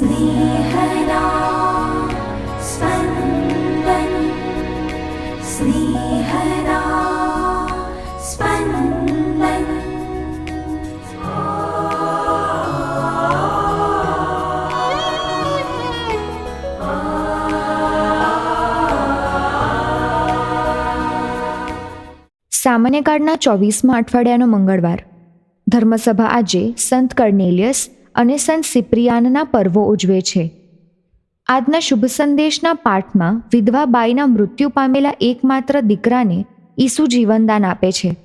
स्नेहदा स्पन्दन् स्नेहदा स्पन्दन् સામાન્ય કાળના ચોવીસમાં અઠવાડિયાનો મંગળવાર ધર્મસભા આજે સંત કર્નેલિયસ અને સંત સિપ્રિયાનના પર્વો ઉજવે છે. આજના શુભ સંદેશના પાઠમાં વિધવા બાઈના મૃત્યુ પામેલા એકમાત્ર દીકરાને ઈસુ જીવનદાન આપે છે.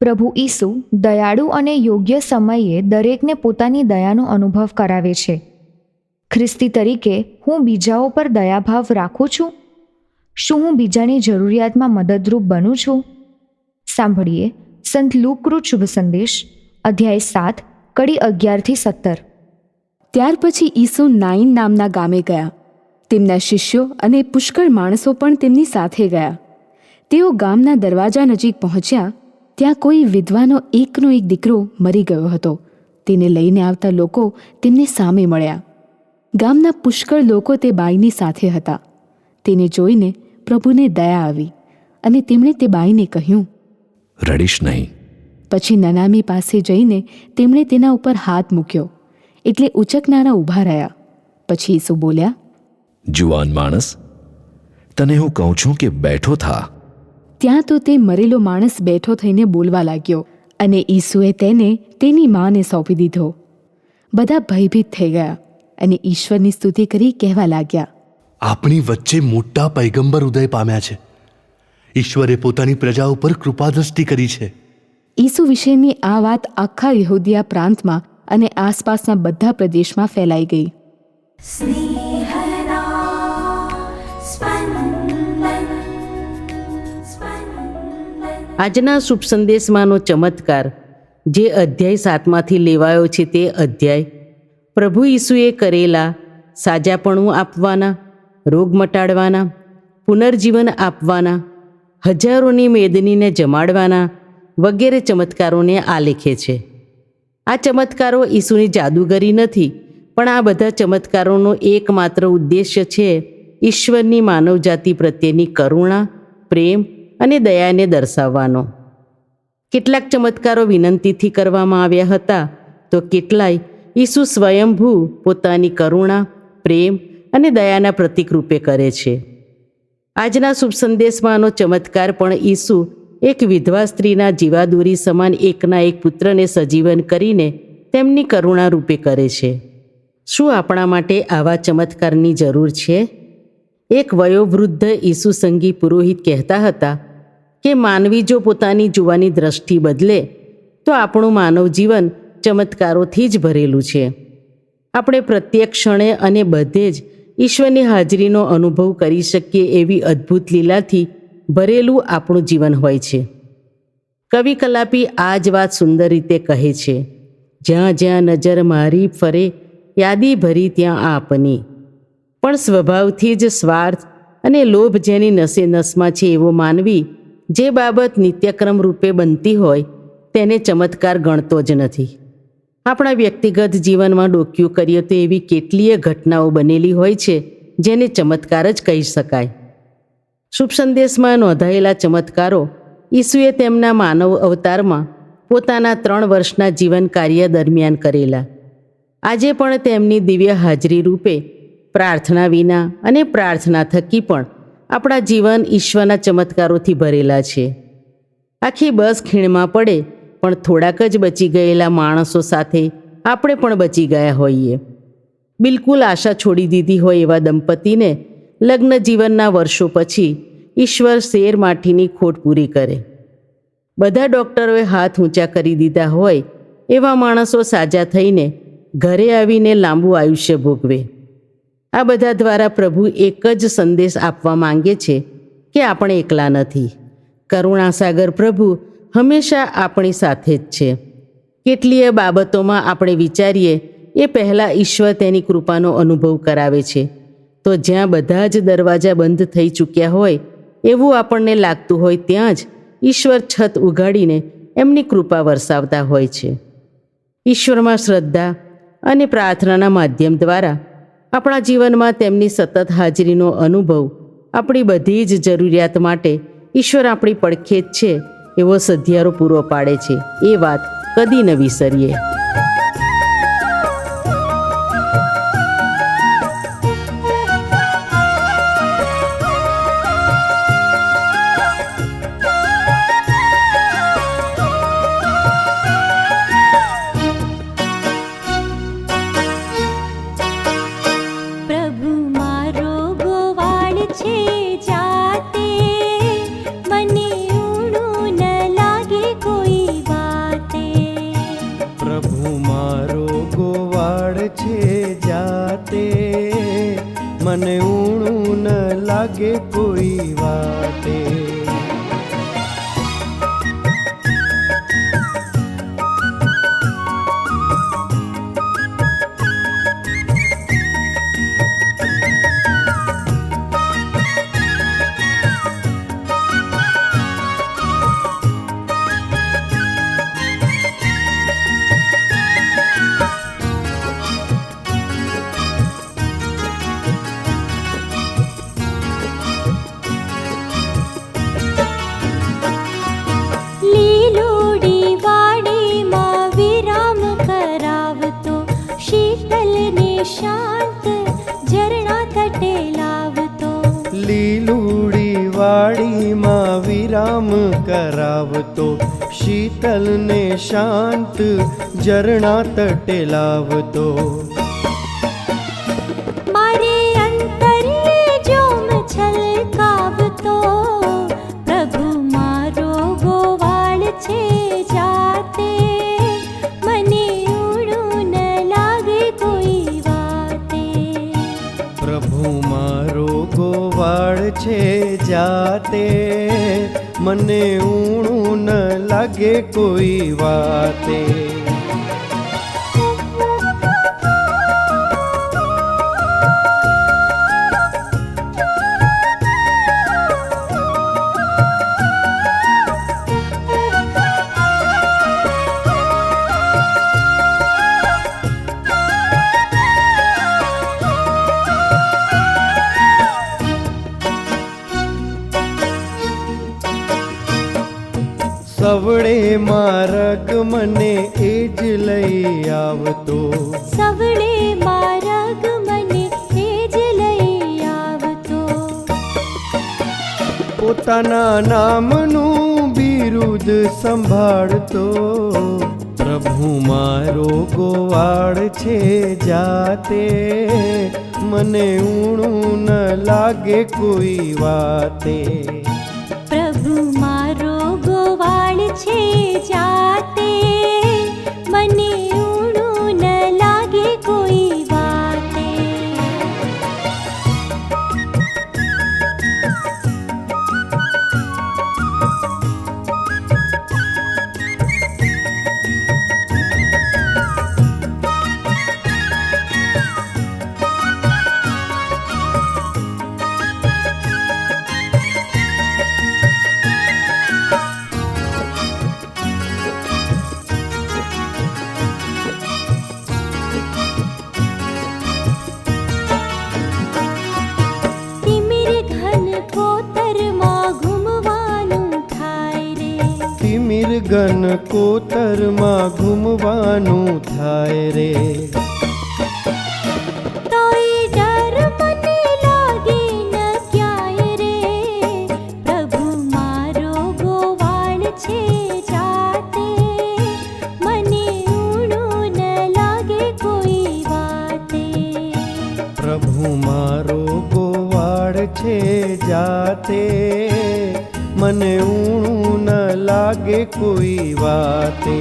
પ્રભુ ઈસુ દયાળુ અને યોગ્ય સમયે દરેકને પોતાની દયાનો અનુભવ કરાવે છે. ખ્રિસ્તી તરીકે હું બીજાઓ પર દયાભાવ રાખું છું? શું હું બીજાની જરૂરિયાતમાં મદદરૂપ બનું છું? સાંભળીએ સંત લુકૃત શુભ સંદેશ, અધ્યાય સાત કડી અગિયારથી સત્તર. ત્યાર પછી ઈસુ નાઈન નામના ગામે ગયા. તેમના શિષ્યો અને પુષ્કળ માણસો પણ તેમની સાથે ગયા. તેઓ ગામના દરવાજા નજીક પહોંચ્યા, ત્યાં કોઈ વિધવાનો એકનો એક દીકરો મરી ગયો હતો. તેને લઈને આવતા લોકો તેમને સામે મળ્યા. ગામના પુષ્કળ લોકો તે બાઈની સાથે હતા. તેને જોઈને પ્રભુને દયા આવી અને તેમણે તે બાઈને કહ્યું, રડીશ નહીં. પછી નનામી પાસે જઈને તેમણે તેના ઉપર હાથ મૂક્યો. એટલે ઉચકનારા ઊભા રહ્યા. પછી ઈસુ બોલ્યા જુવાન માણસ તને હું કહું છું કે બેઠો થા. ત્યાં તો તે મરેલો માણસ બેઠો થઈને બોલવા લાગ્યો અને ઈસુએ તેને તેની માને સોંપી દીધો. બધા ભયભીત થઈ ગયા અને ઈશ્વરની સ્તુતિ કરી કહેવા લાગ્યા આપણી વચ્ચે મોટા પૈગંબર ઉદય પામ્યા છે. ઈશ્વરે પોતાની પ્રજા ઉપર કૃપાદ્રષ્ટિ કરી છે. ઈસુ વિશેની આ વાત આખા યહૂદિયા પ્રાંતમાં અને આસપાસના બધા પ્રદેશમાં ફેલાઈ ગઈ. આજના શુભ સંદેશમાંનો ચમત્કાર જે અધ્યાય સાતમાંથી લેવાયો છે તે અધ્યાય પ્રભુ ઈસુએ કરેલા સાજાપણું આપવાના રોગ મટાડવાના પુનર્જીવન આપવાના હજારોની મેદનીને જમાડવાના વગેરે ચમત્કારોને આલેખે છે. આ ચમત્કારો ઈસુની જાદુગરી નથી, પણ આ બધા ચમત્કારોનો એકમાત્ર ઉદ્દેશ્ય છે ઈશ્વરની માનવજાતિ પ્રત્યેની કરુણા, પ્રેમ અને દયાને દર્શાવવાનો. કેટલાક ચમત્કારો વિનંતીથી કરવામાં આવ્યા હતા, તો કેટલાય ઈસુ સ્વયંભૂ પોતાની કરુણા, પ્રેમ અને દયાના પ્રતિક રૂપે કરે છે. આજના શુભ સંદેશમાંનો ચમત્કાર પણ ઈસુ એક વિધવા સ્ત્રીના જીવાદોરી સમાન એકના એક પુત્રને સજીવન કરીને તેમની કરુણા રૂપે કરે છે. શું આપણા માટે આવા ચમત્કારની જરૂર છે? એક વયોવૃદ્ધ ઈસુ સંગી પુરોહિત કહેતા હતા કે, માનવી જો પોતાની જોવાની દ્રષ્ટિ બદલે, તો આપણું માનવ જીવન ચમત્કારોથી જ ભરેલું છે. આપણે પ્રત્યેક ક્ષણે અને બધે જ ઈશ્વરની હાજરીનો અનુભવ કરી શકીએ એવી અદ્ભુત લીલાથી ભરેલું આપણું જીવન હોય છે. કવિ કલાપી આ જ વાત સુંદર રીતે કહે છે. જ્યાં જ્યાં નજર મારી ફરે, યાદી ભરી ત્યાં આપની. પણ સ્વભાવથી જ સ્વાર્થ અને લોભ જેની નસે નસમાં છે એવો માનવી, જે બાબત નિત્યક્રમ રૂપે બનતી હોય, તેને ચમત્કાર ગણતો જ નથી. આપણા વ્યક્તિગત જીવનમાં ડોક્યું કરીએ તો એવી કેટલીય ઘટનાઓ બનેલી હોય છે, જેને ચમત્કાર જ કહી શકાય. શુભ સંદેશમાં નોંધાયેલા ચમત્કારો. ઈસુએ તેમના માનવ અવતારમાં પોતાના ત્રણ વર્ષના જીવન કાર્ય દરમિયાન કરેલા. આજે પણ તેમની દિવ્ય હાજરી રૂપે પ્રાર્થના વિના અને પ્રાર્થના થકી પણ આપણા જીવન ઈશ્વરના ચમત્કારોથી ભરેલા છે. આખી બસ ખીણમાં પડે પણ થોડાક જ બચી ગયેલા માણસો સાથે આપણે પણ બચી ગયા હોઈએ. બિલકુલ આશા છોડી દીધી હોય એવા દંપતીને લગ્ન જીવનના વર્ષો પછી ઈશ્વર શેર માઠીની ખોટ પૂરી કરે. બધા ડૉક્ટરોએ હાથ ઊંચા કરી દીધા હોય એવા માણસો સાજા થઈને ઘરે આવીને લાંબુ આયુષ્ય ભોગવે. આ બધા દ્વારા પ્રભુ એક જ સંદેશ આપવા માંગે છે કે આપણે એકલા નથી. કરુણાસાગર પ્રભુ હંમેશા આપણી સાથે જ છે. કેટલીય બાબતોમાં આપણે વિચારીએ, એ પહેલાં ઈશ્વર તેની કૃપાનો અનુભવ કરાવે છે. તો જ્યાં બધા જ દરવાજા બંધ થઈ ચૂક્યા હોય, એવું આપણને લાગતું હોય ત્યાં જ ઈશ્વર છત ઉગાડીને એમની કૃપા વરસાવતા હોય છે. ઈશ્વરમાં શ્રદ્ધા અને પ્રાર્થનાના માધ્યમ દ્વારા આપણા જીવનમાં તેમની સતત હાજરીનો અનુભવ આપણી બધી જ જરૂરિયાત માટે ઈશ્વર આપણી પડખે જ છે એવો સધિયારો પૂરો પાડે છે. એ વાત કદી ન વિસરીએ. જાતે મને ઊણું ન લાગે કોઈ વાતે. करावतो. शीतलने शांत जरणा तटे છે જાતે. મને ઊણું ન લાગે કોઈ વાતે. સવડે મારગ મને એ જ લઈ આવતો. સવડે મારક મને એ જ લઈ આવતો. પોતાના નામનું બિરુદ સંભાળતો. પ્રભુ મારો ગોવાળ છે જાતે. મને ઊણું ન લાગે કોઈ વાતે. जाते मनी તિમિર ગન કોતરમાં ઘૂમવાનું થાય રે પ્રભુ મારો ગોવાળ છે જાતે મને ઊણું ન લાગે કોઈ વાતે.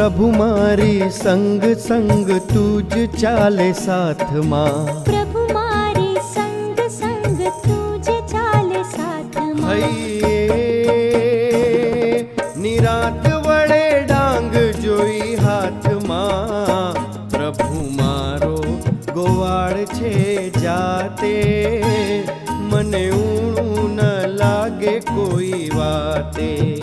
પ્રભુ મારી સંગ સંગ તુજ ચાલે સાથમાં. પ્રભુ મારી સંગ સંગ તુજ ચાલે સાથમાં. નિરાત વડે ડાંગ જોઈ હાથમાં. પ્રભુ મારો ગોવાળ છે જાતે. મને ઊણું ન લાગે કોઈ વાતે.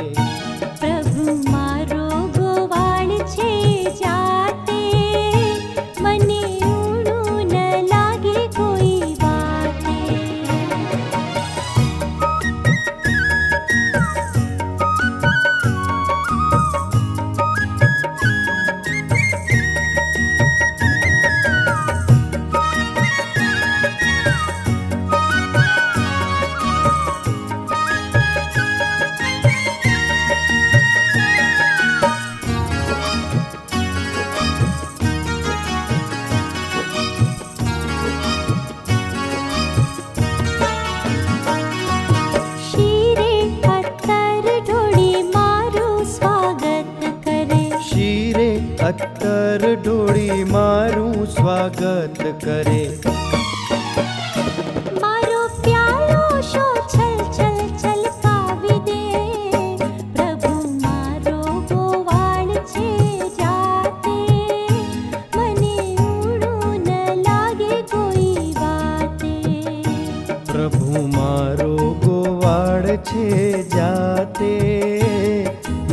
અત્તર ઢોળી મારું સ્વાગત કરે. મારો પ્યાલો શો છલ છલ દે. પ્રભુ મારો ગોવાળ છે જાતે. મને ઊણું ન લાગે કોઈ વાતે. પ્રભુ મારો ગોવાળ છે જાતે.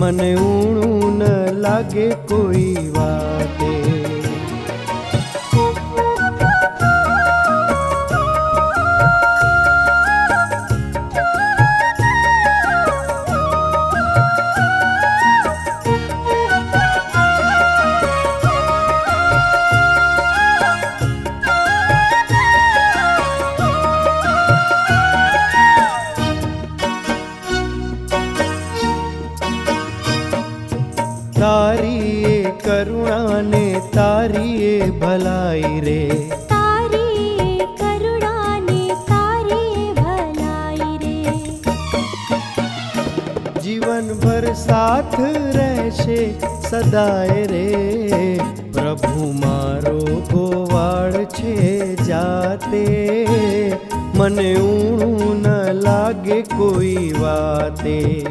મને ઊણું ન લાગે કોઈ વાતે. સદાય રે. પ્રભુ મારો ગોવાળ છે જાતે. મને ઊણું ન લાગે કોઈ વાતે.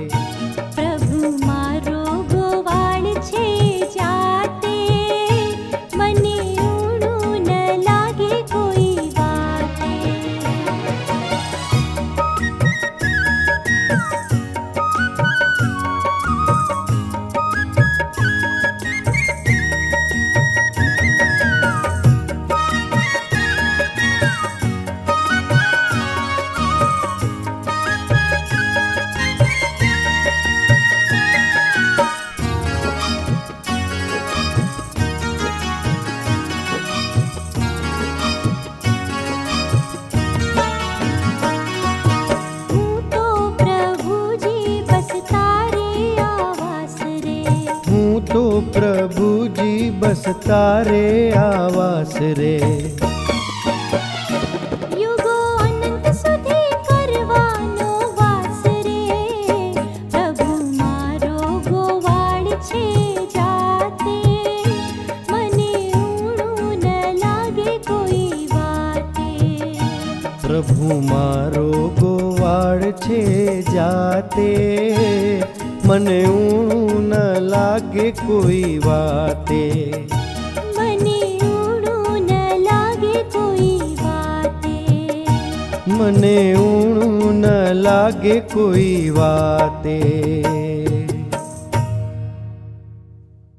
ન તારે આવાસ રે પ્રભુ મારો ગોવાળ છે જાતે મને ઊણું ન લાગે કોઈ વાતે. મને ઊણું ન લાગે કોઈ વાતે. મને ઊણું ન લાગે કોઈ વાતે.